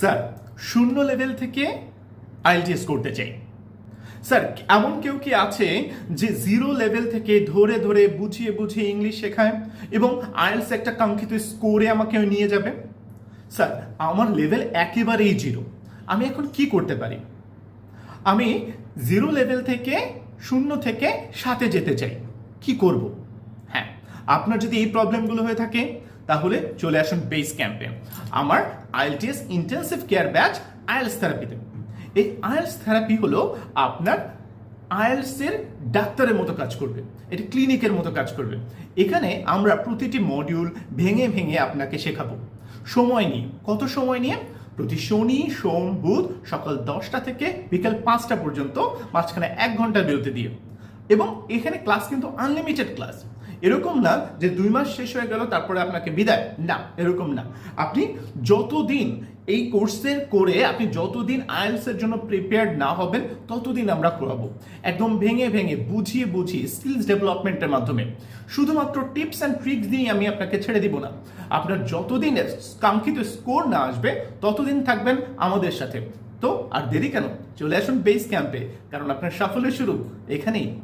Sir, শূন্য level থেকে IELTS করতে চাই। স্যার, এমন কেউ কি আছে যে জিরো লেভেল থেকে ধরে ধরে বুঝিয়ে বুঝিয়ে ইংলিশ শেখায় এবং আইএলস একটা কাঙ্ক্ষিত স্কোরে আমাকে নিয়ে যাবে? স্যার, আমার লেভেল একেবারেই জিরো আমি এখন কি করতে পারি? আমি জিরো লেভেল থেকে শূন্য থেকে সাথে যেতে চাই। কি করব? হ্যাঁ আপনার যদি এই প্রবলেমগুলো হয়ে থাকে তাহলে চলে আসুন বেস ক্যাম্পে আমার IELTS intensive care batch IELTS থেরাপিতে এই আইএলস থেরাপি হলো আপনার আইএলস এর ডাক্তারের মতো কাজ করবে, এটি ক্লিনিকের মতো কাজ করবে। এখানে আমরা প্রতিটি মডিউল ভেঙে ভেঙে আপনাকে শেখাবো। সময় নিয়ে, কত সময় নিয়ে? প্রতি শনি, সোম, বুধ সকাল দশটা থেকে বিকাল পাঁচটা পর্যন্ত, মাঝখানে এক ঘণ্টার বিরতি দিয়ে। এবং এখানে ক্লাস কিন্তু আনলিমিটেড ক্লাস এরকম না যে দুই মাস শেষ হয়ে গেল, তারপরে আপনাকে বিদায়। না, এরকম না। আপনি যতদিন এই কোর্সের করে আপনি যতদিন আইএলস এর জন্য প্রিপেয়ার্ড না হবেন, ততদিন আমরা করাবো। একদম ভেঙে ভেঙে, বুঝিয়ে বুঝিয়ে স্কিলস ডেভেলপমেন্টের মাধ্যমে। শুধুমাত্র টিপস অ্যান্ড ট্রিক্স দিয়ে আমি আপনাকে ছেড়ে দিব না। আপনার যতদিন কাঙ্ক্ষিত স্কোর না আসবে, ততদিন থাকবেন আমাদের সাথে। তো আর দেরি কেন? চলে আসুন বেস ক্যাম্পে কারণ আপনার সাফল্যের শুরু এখানেই।